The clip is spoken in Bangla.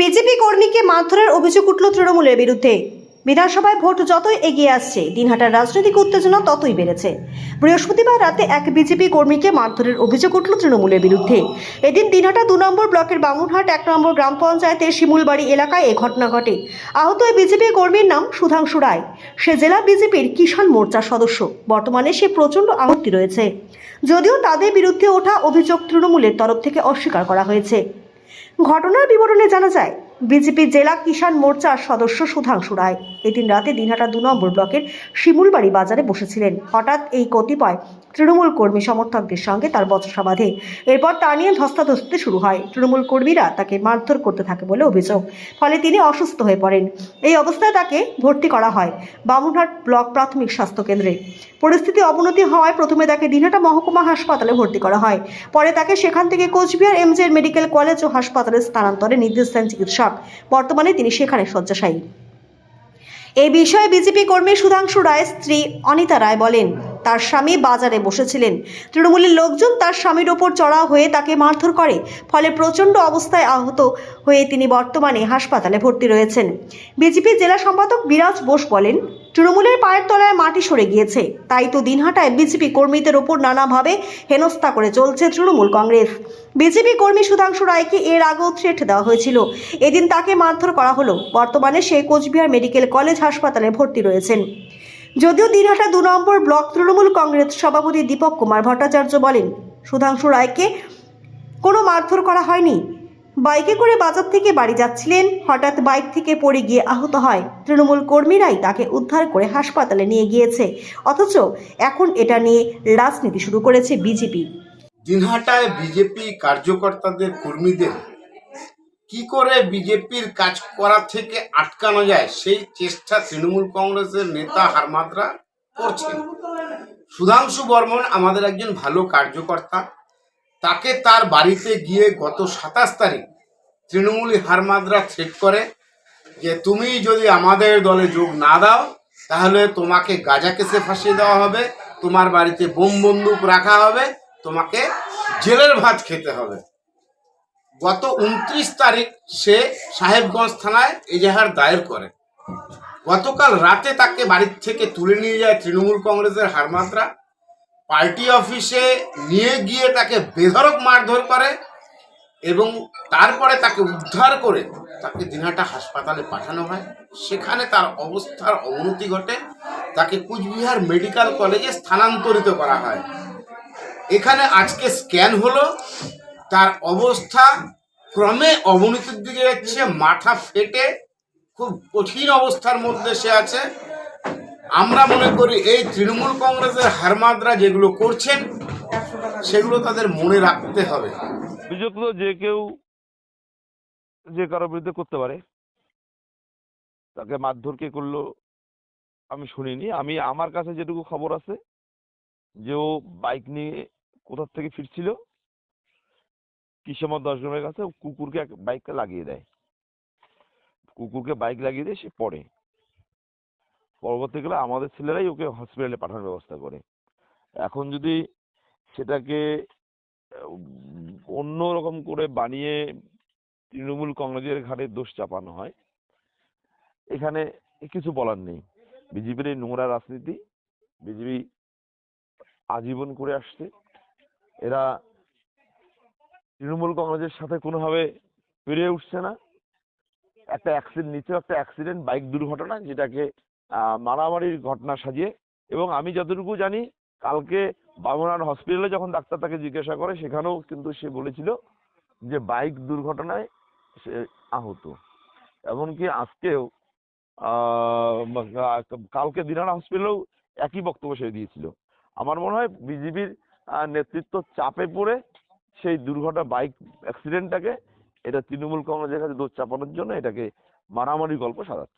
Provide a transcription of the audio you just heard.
বিজেপি কর্মীকে মারধরের অভিযোগ উঠল তৃণমূলের বিরুদ্ধে। বিধানসভায় ভোট যতই এগিয়ে আসছে, দিনহাটার রাজনৈতিক উত্তেজনা ততই বেড়েছে। বৃহস্পতিবার রাতে এক বিজেপি কর্মীকে মারধরের অভিযোগ উঠল তৃণমূলের বিরুদ্ধে। এদিন দিনহাটা দু নম্বর ব্লকের বামুনহাট এক নম্বর গ্রাম পঞ্চায়েতের শিমুলবাড়ি এলাকায় এ ঘটনা ঘটে। আহত ওই বিজেপি কর্মীর নাম সুধাংশু রায়। সে জেলা বিজেপির কিষাণ মোর্চার সদস্য। বর্তমানে সে প্রচণ্ড আহতি রয়েছে। যদিও তাদের বিরুদ্ধে ওঠা অভিযোগ তৃণমূলের তরফ থেকে অস্বীকার করা হয়েছে। ঘটনার বিবরণে জানা যায় বিজেপি জেলা কিষাণ মোর্চার সদস্য সুধাংশু রায়। এদিন রাতে দিনহাটা দু নম্বর ব্লকের শিমুলবাড়ি বাজারে বসেছিলেন। হঠাৎ এই কতিপয় তৃণমূল কর্মী সমর্থকদের সঙ্গে তার বচসা বাঁধে এরপর তা নিয়ে ধস্তাধস্তি শুরু হয়। তৃণমূল কর্মীরা তাকে মারধর করতে থাকে বলে অভিযোগ। ফলে তিনি অসুস্থ হয়ে পড়েন। এই অবস্থায় তাকে ভর্তি করা হয় বামুনহাট ব্লক প্রাথমিক স্বাস্থ্য কেন্দ্রে। পরিস্থিতি অবনতি হওয়ায় প্রথমে তাকে দিনহাটা মহকুমা হাসপাতালে ভর্তি করা হয়। পরে তাকে সেখান থেকে কোচবিহার এমজের মেডিকেল কলেজ ও হাসপাতালে স্থানান্তরে নির্দেশ দেন চিকিৎসক। বর্তমানে তিনি সেখানে শয্যাশায়ী। এই বিষয়ে বিজেপি কর্মী সুধাংশু রায়ের স্ত্রী অনিতা রায় বলেন। তার স্বামী বাজারে বসেছিলেন। তৃণমূলের লোকজন তার স্বামীর ওপর চড়াও হয়ে তাকে মারধর করে, ফলে প্রচণ্ড অবস্থায় আহত হয়ে তিনি বর্তমানে হাসপাতালে ভর্তি রয়েছেন। বিজেপি জেলা সম্পাদক বিরাজ বোস বলেন, তৃণমূলের পায়ের তলায় মাটি সরে গিয়েছে। তাই তো দিনহাটায় বিজেপি কর্মীদের ওপর নানাভাবে হেনস্থা করে চলছে তৃণমূল কংগ্রেস। বিজেপি কর্মী সুধাংশু রায়কে এর আগেও থ্রেট দেওয়া হয়েছিল। এদিন তাকে মারধর করা হলো। বর্তমানে সে কোচবিহার মেডিকেল কলেজ হাসপাতালে ভর্তি রয়েছেন। যদিও দিনহাটা দু নম্বর ব্লক তৃণমূল কংগ্রেস সভাপতি দীপক কুমার ভট্টাচার্য বলেন, সুধাংশু রায়কে কোনো মারধর করা হয়নি। বাইকে করে বাজার থেকে বাড়ি যাচ্ছিলেন, হঠাৎ বাইক থেকে পড়ে গিয়ে আহত হয়। তৃণমূল কর্মীরাই তাকে উদ্ধার করে হাসপাতালে নিয়ে গিয়েছে। অথচ এখন এটা নিয়ে রাজনীতি শুরু করেছে বিজেপি। দিনহাটায় বিজেপি কার্যকর্তাদের কর্মীদের কি করে বিজেপির কাজ করা থেকে আটকানো যায়, সেই চেষ্টা তৃণমূল কংগ্রেসের নেতা হারমাদরা করছেন। সুধাংশু বর্মন আমাদের একজন ভালো কার্যকর্তা। তাকে তার বাড়িতে গিয়ে গত সাতাশ তারিখ তৃণমূলী হারমাদরা থ্রেট করে যে, তুমি যদি আমাদের দলে যোগ না দাও, তাহলে তোমাকে গাজা কেসে ফাঁসিয়ে দেওয়া হবে, তোমার বাড়িতে বোম বন্দুক রাখা হবে, তোমাকে জেলের ভাত খেতে হবে। গত উনত্রিশ তারিখ সে সাহেবগঞ্জ থানায় এজাহার দায়ের করে। গতকাল রাতে তাকে বাড়ির থেকে তুলে নিয়ে যায় তৃণমূল কংগ্রেসের হারমাত্রা পার্টি অফিসে নিয়ে গিয়ে তাকে বেধরক মারধর করে এবং তারপরে তাকে উদ্ধার করে তাকে দিনহাটা হাসপাতালে পাঠানো হয়। সেখানে তার অবস্থার অবনতি ঘটে। তাকে কুচবিহার মেডিকেল কলেজে স্থানান্তরিত করা হয়। এখানে আজকে স্ক্যান হলো। তার অবস্থা ক্রমে অবনতির দিকে যাচ্ছে, মাথা ফেটে, খুব কঠিন অবস্থার মধ্যে সে আছে। আমরা মনে করি এই তৃণমূল কংগ্রেসের হারমাদরা যেগুলো করছেন, সেগুলো তাদের মনে রাখতে হবে। অভিযোগ যে কেউ যে কারোর বিরুদ্ধে করতে পারে, তাকে মারধর কে করল আমি শুনিনি। আমি, আমার কাছে যেটুকু খবর আছে, যে ও বাইক নিয়ে কোথার থেকে ফিরছিল কিসমত দশ গ্রামের কাছে কুকুরকে এক বাইকটা লাগিয়ে দেয়। কুকুরকে বাইক লাগিয়ে দিয়ে সে পড়ে। পরবর্তীকালে আমাদের ছেলেরাই ওকে হসপিটালে পাঠানোর ব্যবস্থা করে। এখন যদি সেটাকে, অন্য রকম করে বানিয়ে তৃণমূল কংগ্রেসের ঘাড়ে দোষ চাপানো হয়, এখানে কিছু বলার নেই। বিজেপির এই নোংরা রাজনীতি, বিজেপি আজীবন করে আসছে। এরা তৃণমূল কংগ্রেসের সাথে কোনোভাবে পেরিয়ে উঠছে না। একটা অ্যাক্সিডেন্ট নিচেও একটা অ্যাক্সিডেন্ট বাইক দুর্ঘটনা যেটাকে মারামারির ঘটনা সাজিয়ে এবং আমি যতটুকু জানি, কালকে বামনার হসপিটালে যখন ডাক্তার তাকে জিজ্ঞাসা করে, সেখানেও কিন্তু সে বলেছিল যে বাইক দুর্ঘটনায় সে আহত। এমনকি আজকেও কালকে দিনারা হসপিটালেও একই বক্তব্য সে দিয়েছিল। আমার মনে হয় বিজেপির নেতৃত্ব চাপে পড়ে সেই দুর্ঘটনা বাইক অ্যাক্সিডেন্টটাকে এটা তৃণমূল কংগ্রেসের কাছে দোষ চাপানোর জন্য এটাকে মারামারি গল্প সাজাচ্ছে।